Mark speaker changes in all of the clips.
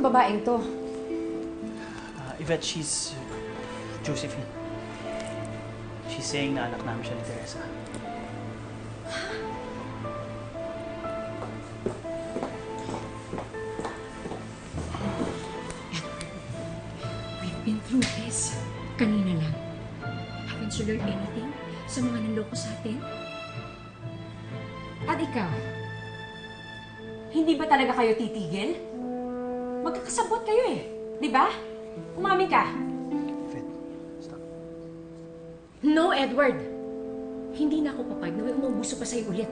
Speaker 1: tong babaeng to?
Speaker 2: Ah, Yvette, she's Josephine. She's saying na anak namin siya ni Teresa.
Speaker 3: We've been through this. Kanina lang. Haven't you learned anything sa mga nanloko sa atin?
Speaker 1: At ikaw? Hindi ba talaga kayo titigil? Magkakasabot kayo eh. Di ba? Umamin ka.
Speaker 2: Yvette, stop.
Speaker 3: No, Edward! Hindi na ako papag na may umuuso pa sa'yo ulit.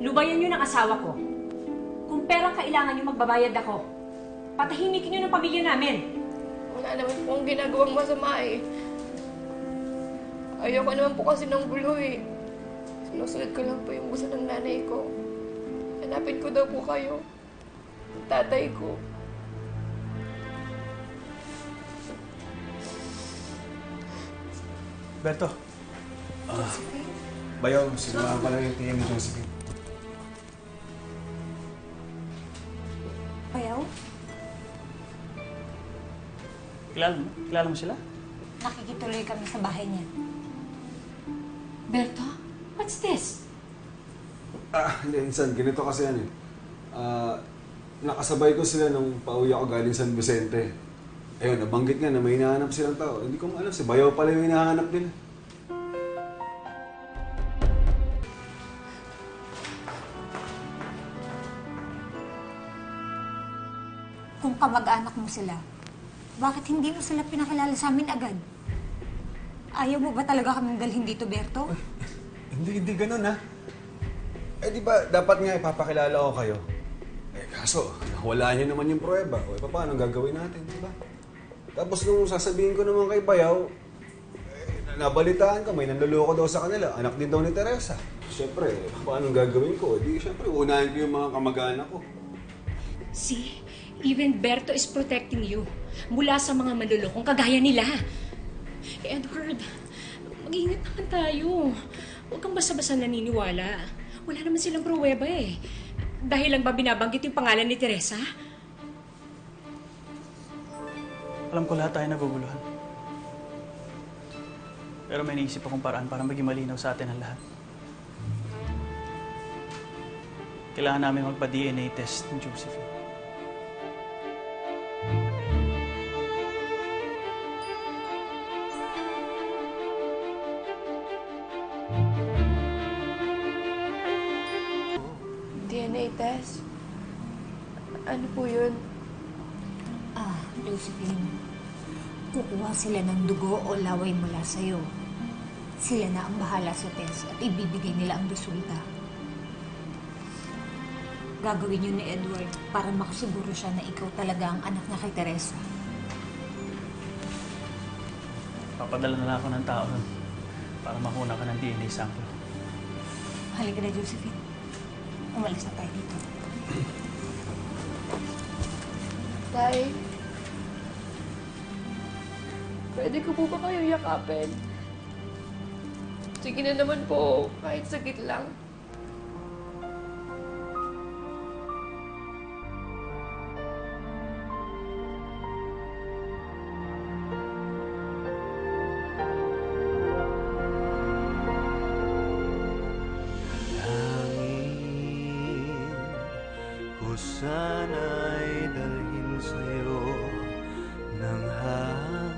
Speaker 1: Lubayan niyo ng asawa ko. Kung perang kailangan niyo magbabayad ako, patahimikin niyo ng pamilya namin.
Speaker 4: Wala naman po akong ginagawang masama eh. Ayoko naman po kasi ng gulo eh. Sinusunod ko lang po yung gusto ng nanay ko. Hanapin ko daw po kayo. Ang tatay ko.
Speaker 2: Berto,
Speaker 5: Bayaw, sinuhaan ka lang yung tingin ni Josephine.
Speaker 6: Bayaw,
Speaker 2: kilala mo? Kilala mo sila?
Speaker 6: nakikituloy kami sa bahay niya.
Speaker 3: Berto, what's this?
Speaker 5: Ah, hindi, insan, ganito kasi yan eh. Ah, nakasabay ko sila nung pauwi ako galing San Vicente. Ayun, nabanggit nga na may hinahanap silang tao. Hindi ko alam, si Bayaw pala yung hinahanap nila.
Speaker 6: Kung kamag-anak mo sila, bakit hindi mo sila pinakilala sa amin agad? Ayaw mo ba talaga kaming dalhin dito, Berto?
Speaker 5: Hindi, hindi ganun ha. Eh di ba, dapat nga ipapakilala ko kayo. Eh kaso, wala niyo naman yung pruweba. O eh, paano gagawin natin, di ba? Tapos nung sasabihin ko naman kay Bayaw, eh, nabalitaan ko, may nanluloko daw sa kanila. Anak din daw ni Teresa. Siyempre, paano gagawin ko? Di, siyempre, unahin ko yung mga kamag-anak ko.
Speaker 3: See, even Berto is protecting you mula sa mga manlulokong kagaya nila. Edward, mag-ingat naman tayo. Huwag kang basta-basta naniniwala. Wala naman silang pruweba eh. Dahil lang ba binabanggit yung pangalan ni Teresa?
Speaker 2: Alam ko lahat tayo naguguluhan. Pero may naisip akong paraan para maging malinaw sa atin ang lahat. Kailangan namin magpa-DNA test ng Josephine.
Speaker 4: DNA test. Ano po yun?
Speaker 6: Ah, Josephine. Kukuha sila ng dugo o laway mula sa'yo. Sila na ang bahala sa test at ibibigay nila ang resulta. Gagawin yun ni Edward para makasiguro siya na ikaw talaga ang anak niya kay Teresa.
Speaker 2: Papadala na lang ako ng tao nun para makuna ka ng DNA sample.
Speaker 6: Halika na, Josephine. Umalis na tayo dito.
Speaker 4: Tay? Pwede ko po ba kayo yakapin? Sige na naman po, kahit sagit lang.
Speaker 7: ko sana'y dalhin sa'yo ng hangin